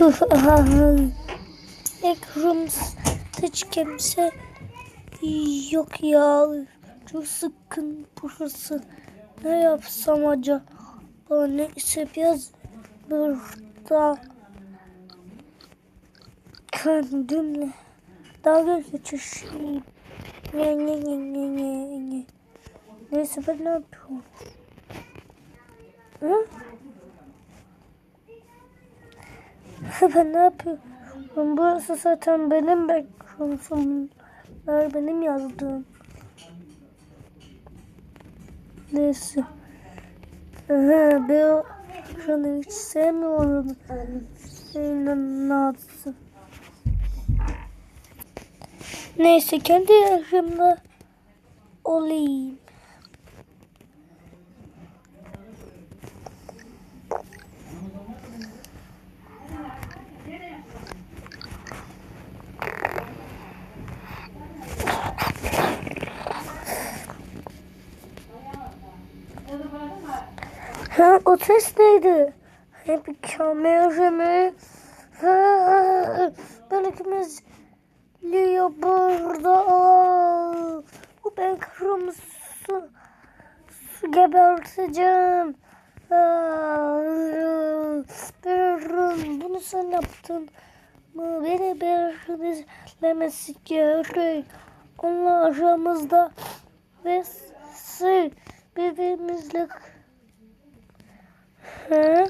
Backrooms hiç kimse yok ya. Çok sıkın burası. Ne yapsam acaba? Neyse biraz burada kendimle dalga geçişeyim. Ne ne ne ne ne ne. Neyse ben ne yapıyorum? Hı? ben ne yapıyorum? Burası zaten benim backroom'um. Bunlar benim yazdığım. Neyse. Aha, ben şunu hiç sevmiyorum. Senin lazım. Neyse kendi yaşımda olayım. Ha, o ses neydi? Hep kamera mı? Ha, ben ikimiz Leo burada. Bu ben kırmızı su, su geberteceğim. Bunu sen yaptın. mı? Beni Berrin'lemesi gerek. Onunla aramızda ve sı birbirimizle Hı?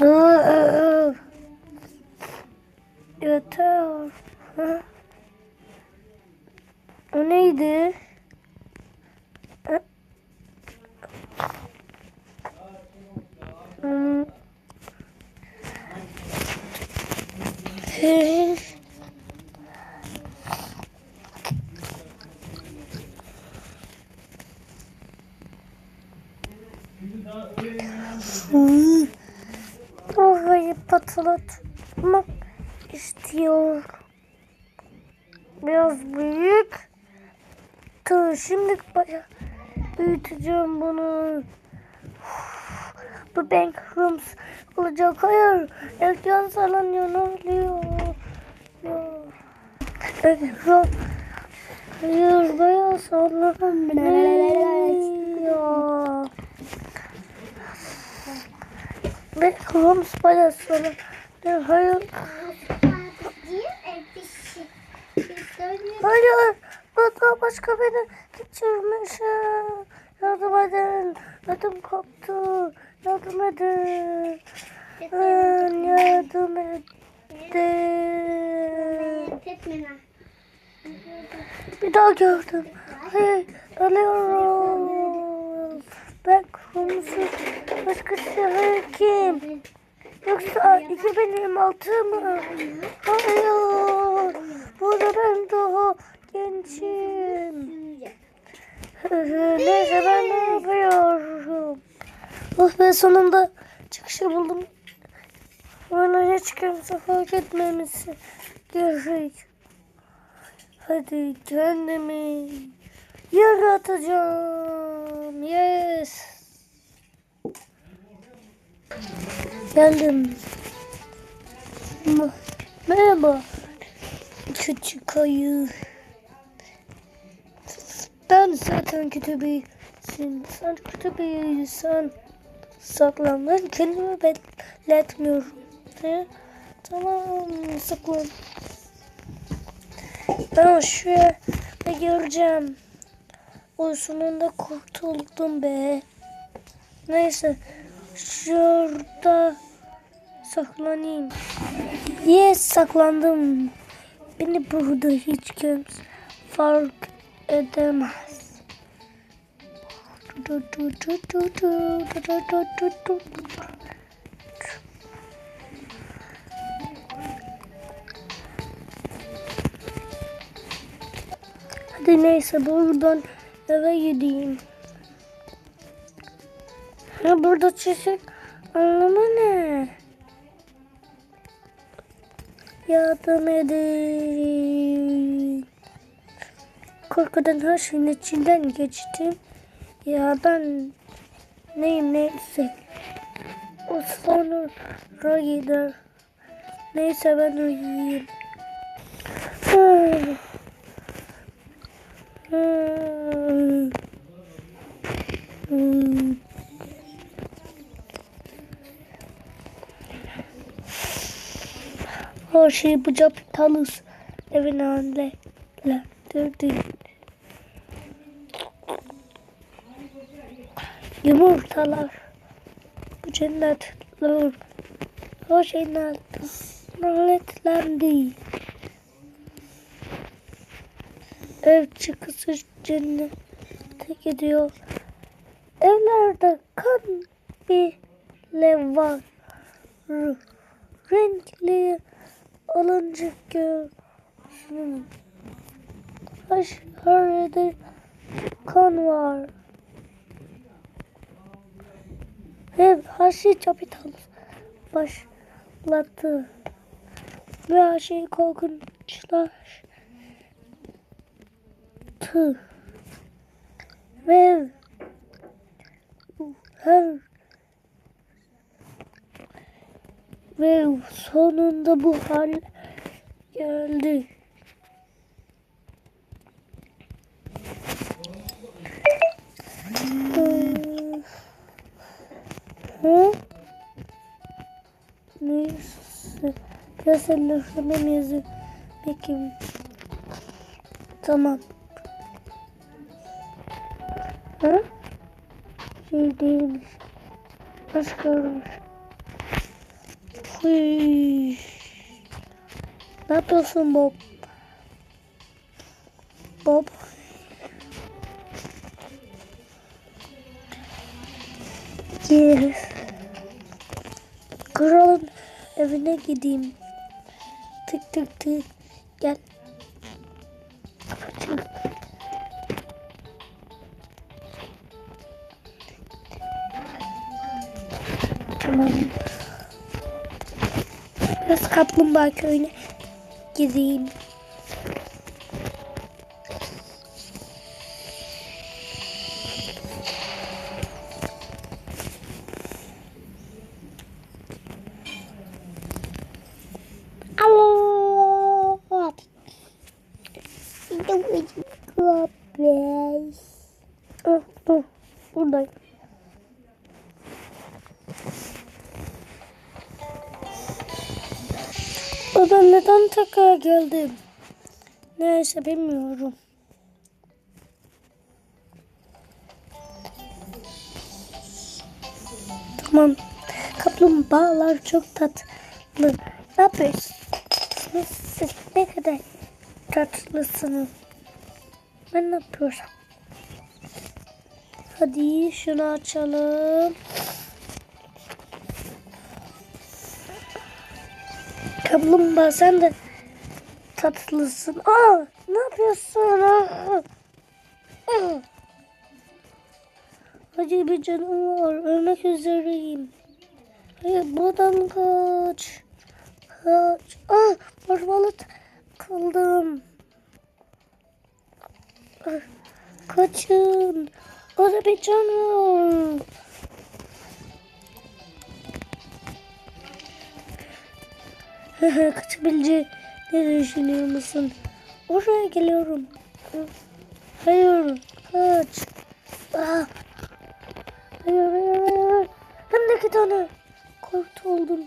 Iı, Yeter. Hı? O neydi? Hı? Hmm. Hı? Hmm. Orayı patlatmak istiyor. Biraz büyük. Tamam şimdi bayağı büyüteceğim bunu. Bu backrooms olacak. Hayır. Ekran sallanıyor. Ne oluyor? Ekran. Hayır bayağı sallanıyor. Backrooms bayağı sallanıyor. Hayır. Hayır. Burada başka beni geçirmişim. Yardım edin. Ödüm koptu. Yardım edin. Yardım edin. Bir daha gördüm. Hayır. Ölüyorum. Backrooms'u başkası hayır kim? Yoksa 2026 mı? Hayır. Burada ben daha gençim. Neyse ben ne yapıyorum? Oh ben sonunda çıkışı buldum. Hiç kimse fark etmemesi gerek. Hadi kendimi yaratacağım. Yes. Geldim. Merhaba. Küçük ayı. Ben zaten kötü birisin. Sen kötü birisin. Saklan. Ben kendimi belletmiyorum. Tamam saklan. Ben şuraya göreceğim. O sonunda kurtuldum be. Neyse. Şurada saklanayım. Yes saklandım. Beni burada hiç kimse fark edemez. Hadi neyse buradan eve gideyim. Ha burada çiçek anlamı ne? Yardım edin. korkudan her şeyin içinden geçtim. Ya ben neyim neyse. O sonra gider. Neyse ben uyuyayım. Hmm. Hmm. Hmm. Her şeyi bu talız evin halledirdi. Yumurtalar bu cennetler altı lanetlendi. Ev çıkısı cennete gidiyor. Evlerde kan bile var. Renkli alınca görsün. Her yerde kan var. Ve her şey kapital başlattı. Ve her şey korkunçlaştı. Ve her ve sonunda bu hal geldi. Hı? Neyse. Biraz elleştirmem yazı. Peki. Tamam. Hı? Şey değilmiş. Başkaymış. Hıy. Ne yapıyorsun Bob? Bob. Yes. Kralın evine gideyim. Tık tık tık. Gel. Kaplumbağa köyüne gideyim. Tekrar geldim? Neyse bilmiyorum. Tamam. Kaplumbağalar çok tatlı. Ne yapıyorsun? Siz ne kadar tatlısınız. Ben ne yapıyorum? Hadi şunu açalım. Kaplumbağa sen de tatlısın. Aa, ne yapıyorsun? Acı bir canım var. Ölmek üzereyim. Hayır buradan kaç. Kaç. Aa, marmalı kaldım. Kaçın. Orada bir canım. Kaçabileceğini düşünüyor musun? Oraya geliyorum. Hayır. Kaç. Ah. Hayır hayır hayır. Hem de iki tane. Kurtuldum.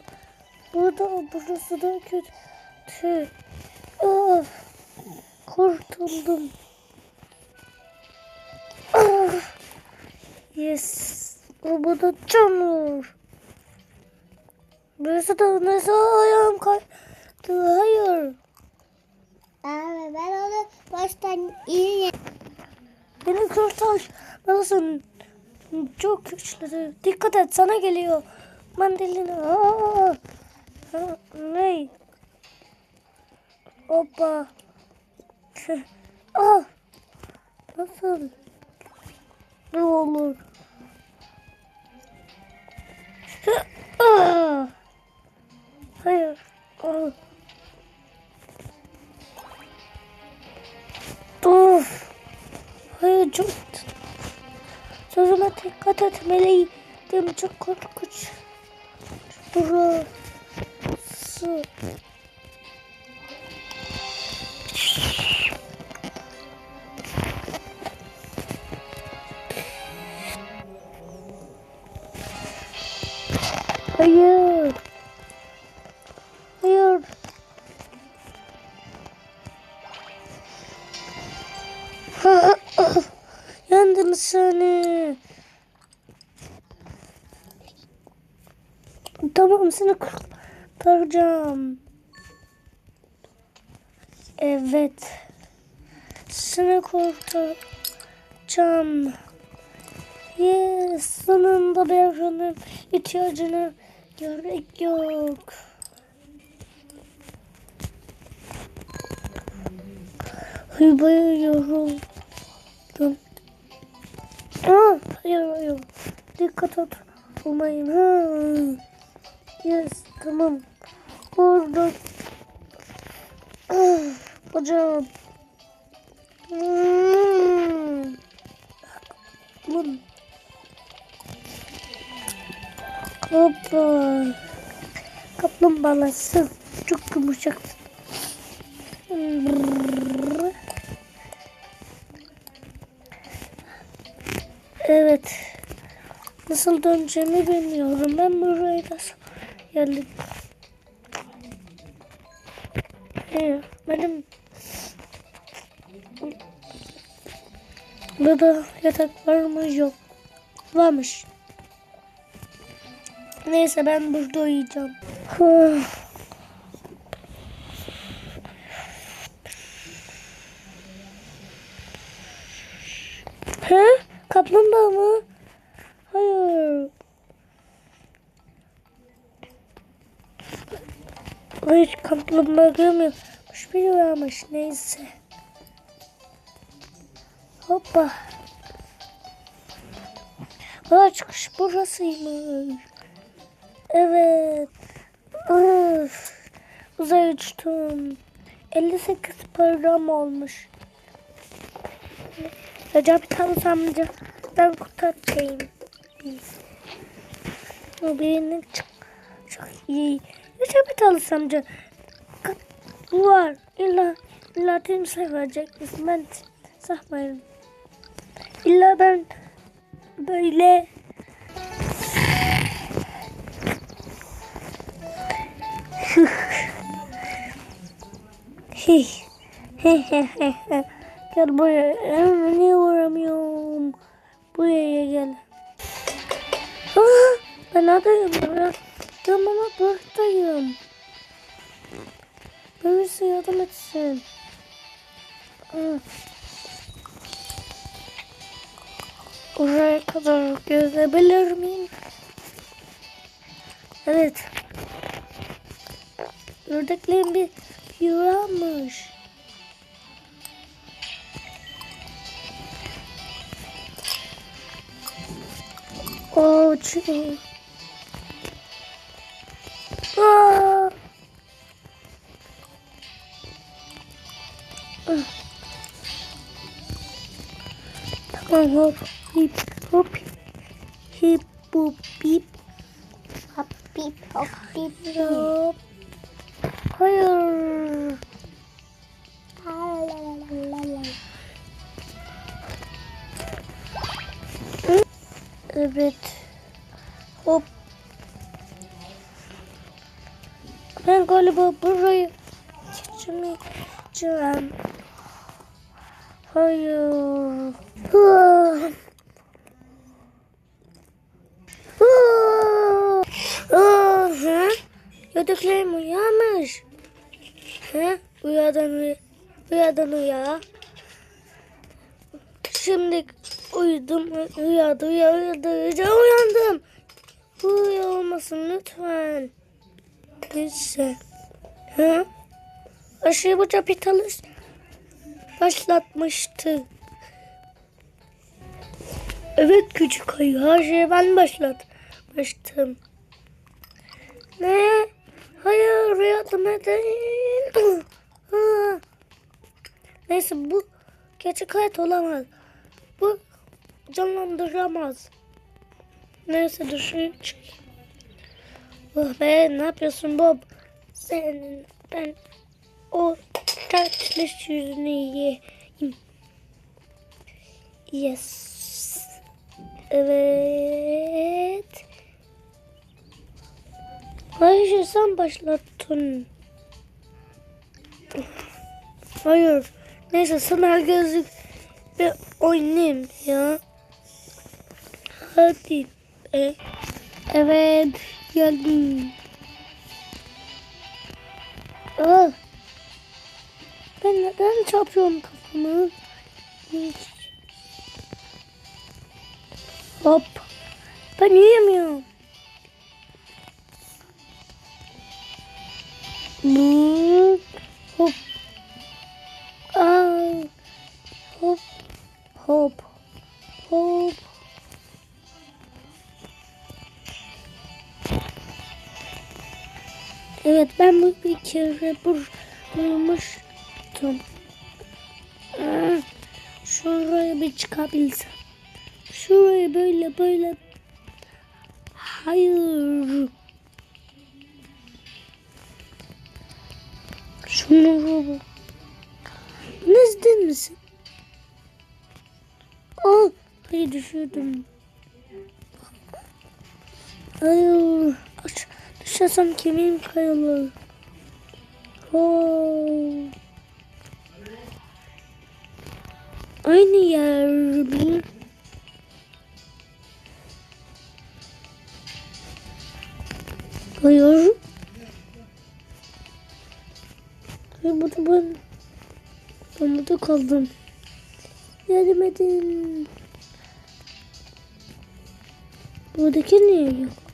Burada burası da kötü. Ah. Kurtuldum. Ah. Yes. Bu da canır. Burası da nasıl ayağım kaydı? Hayır. Ben onu baştan iyi Beni kurtarmalısın. Çok güçlü. Dikkat et sana geliyor. Mandalina. Aa! Ha, Ne? Hoppa. Ah! Nasıl? Ne olur? Ah! Hayır. Ah! Of. Hayır çok. Sözüme dikkat etmeliydim. Çok korkunç. Burası. Tamam seni kurtaracağım. Evet. Seni kurtaracağım. Yes, sonunda Berran'ın ihtiyacına gerek yok. Ay bayağı yoruldum. Aa, hayır hayır. Dikkat et. Olmayın. Ha. Yes, tamam. Orada. Ah, Hocam. Hmm. Bunun. Hoppa. Kaplumbağası. Çok yumuşak. Evet. Nasıl döneceğimi bilmiyorum. Ben buraya nasıl geldim? Ee, benim Burada yatak var mı? Yok. Varmış. Neyse ben burada uyuyacağım. He? Kaplumbağa mı? Hayır. Hayır kaplumbağa görmüyorum. Kuş biri varmış neyse. Hoppa. Aa çıkış burasıymış. Evet. Öf. Uzay uçtum. 58 program olmuş. Recep Tayyip amca ben kurtarayım. Birini çık. Çok iyi. Amca ka- bu var. İlla illa timsah verecek? Ben sahmayım. İlla ben böyle. Gel buraya. Niye vuramıyorum? Buraya gel. Aa, ben adayım. Ben ama buradayım. Birisi yardım etsin. Oraya kadar görebilir miyim? Evet. Ördeklerin bir yuvarmış. Oh, çiğ. Tamam hop hip hop hip hop hip Hop bip hop bip. hop. Ben galiba burayı geçemeyeceğim. Hayır. Ah, ha? Yedeklerim uyanmış. Ha? Uyadan uya. Uyadan uya. Şimdi uyudum, uyadı, uyadı, uyadı, uyandım. Uya olmasın lütfen. Neyse. Ha? Aşıyı bu capitalist başlatmıştı. Evet küçük ayı, her şeyi ben başlatmıştım. Ne? Hayır, değil. Ha. Neyse bu gerçek hayat olamaz. bu canlandıramaz. Neyse dışarı çık. Oh be ne yapıyorsun Bob? Senin ben o tatlış yüzünü yiyeyim. Yes. Evet. Hayır sen başlattın. Hayır. Neyse sana gözlük bir oynayayım ya. Hadi. E, evet geldim. Ah. Ben neden çarpıyorum kafamı? Hop. Ben yiyemiyorum. Bu. Kere. Ah, Şuraya bir çıkabilsem. Şuraya böyle böyle. Hayır. Şunu bu. Ne izdin misin? Aa, hayır düşürdüm. Hayır. Aç. Düşersem kemiğim kayılır. Aynı yer mi? Hayır. Hayır burada ben... Ben burada kaldım. Yardım edin. Buradaki niye yok?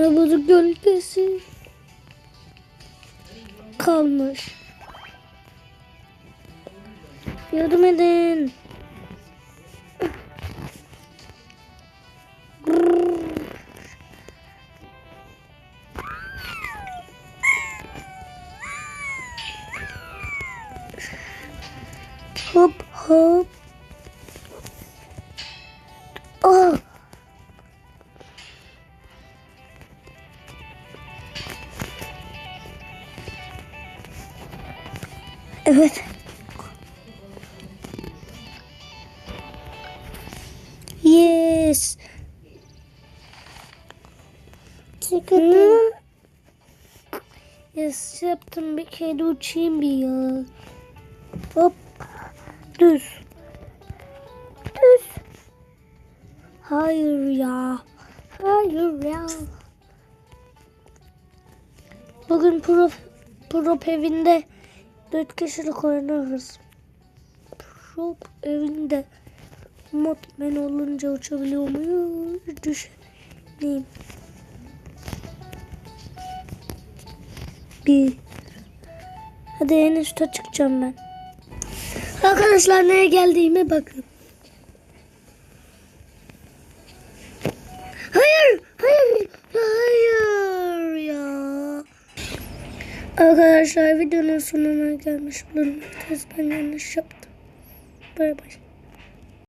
Burada gölgesi kalmış. Yardım edin. Evet. Yes. Çıkın. Yes yaptım bir kere uçayım bir ya. Hop. Düz. Düz. Hayır ya. Hayır ya. Bugün prof, prop evinde dört kişilik oynarız. Prop evinde modmen olunca uçabiliyor muyuz? Düşüneyim. Bir. Hadi en üstte çıkacağım ben. Arkadaşlar neye geldiğime bakın. Hayır, hayır, hayır ya. Arkadaşlar videonun sonuna gelmiş bulunmaktayız. Ben yanlış yaptım. Bay bay.